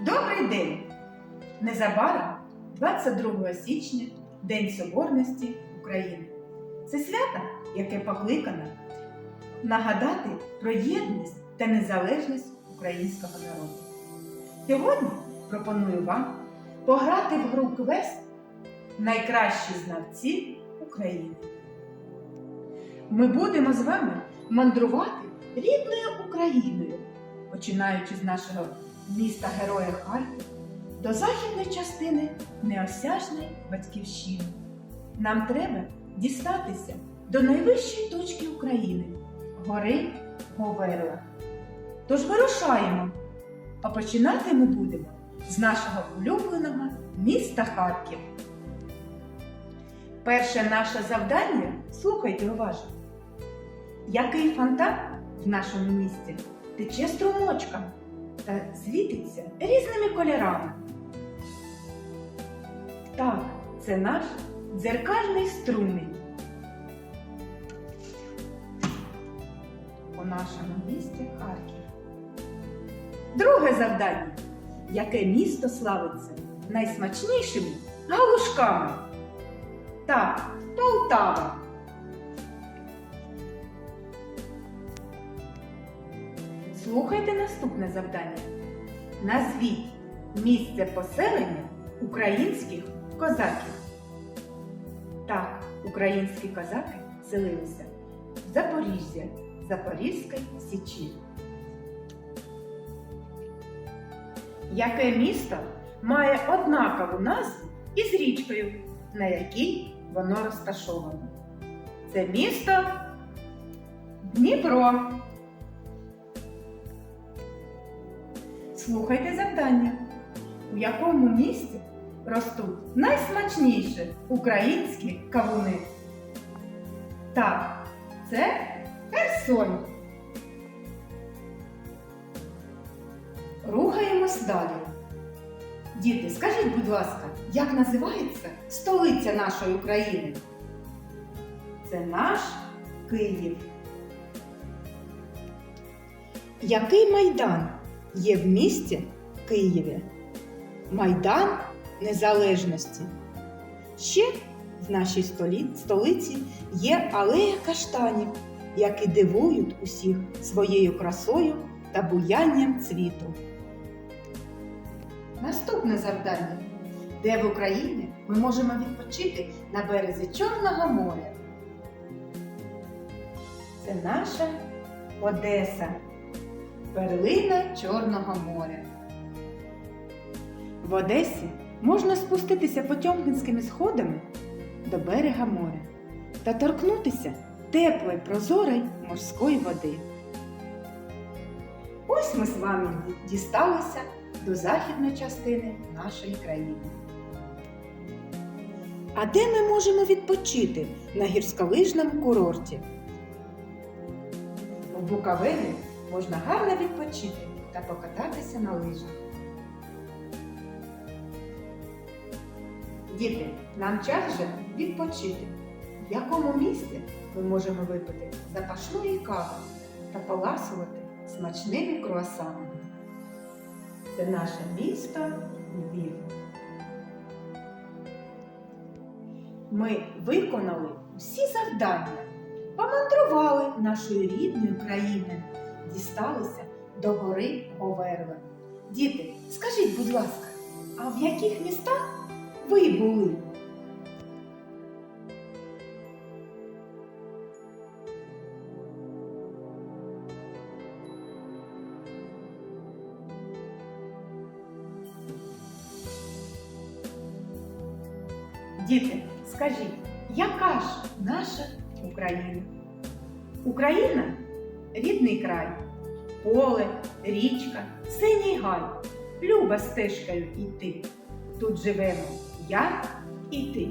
Добрий день! Незабаром 22 січня День Соборності України. Це свято, яке покликано нагадати про єдність та незалежність українського народу. Сьогодні пропоную вам пограти в гру квест Найкращі знавці України. Ми будемо з вами мандрувати рідною Україною, починаючи з нашого міста Героя Харків до західної частини неосяжної батьківщини. Нам треба дістатися до найвищої точки України гори Говерла. Тож вирушаємо, а починати ми будемо з нашого улюбленого міста Харків. Перше наше завдання слухайте уважно. Який фонтан в нашому місті тече струмочком та світиться різними кольорами? Так, це наш дзеркальний струмінь. У нашому місті Харків. Друге завдання. Яке місто славиться найсмачнішими галушками? Так, Полтава. Слухайте наступне завдання. Назвіть місце поселення українських козаків. Так, українські козаки селилися в Запоріжжя, Запорізької Січі. Яке місто має однакову назву із річкою, на якій воно розташоване? Це місто Дніпро. Слухайте завдання. У якому місті ростуть найсмачніші українські кавуни? Так, це Херсонь. Рухаємось далі. Діти, скажіть, будь ласка, як називається столиця нашої України? Це наш Київ. Який майдан є в місті Києві? Майдан Незалежності. Ще в нашій столиці є алея каштанів, які дивують усіх своєю красою та буянням цвіту. Наступне завдання. Де в Україні ми можемо відпочити на березі Чорного моря? Це наша Одеса, перлина Чорного моря. В Одесі можна спуститися Потьомкінськими сходами до берега моря та торкнутися теплої прозорої морської води. Ось ми з вами дісталися до західної частини нашої країни. А де ми можемо відпочити на гірськолижному курорті? У Буковелі можна гарно відпочити та покататися на лижах. Діти, нам час вже відпочити. В якому місці ми можемо випити запашної кави та поласувати смачними круасанами? Це наше місто Львів. Ми виконали всі завдання, помандрували нашою рідною країною, дісталися до гори Говерла. Діти, скажіть, будь ласка, а в яких містах ви були? Діти, скажіть, яка ж наша Україна? Україна рідний край, поле, річка, синій гай, люба стежкою йти. Тут живемо я і ти.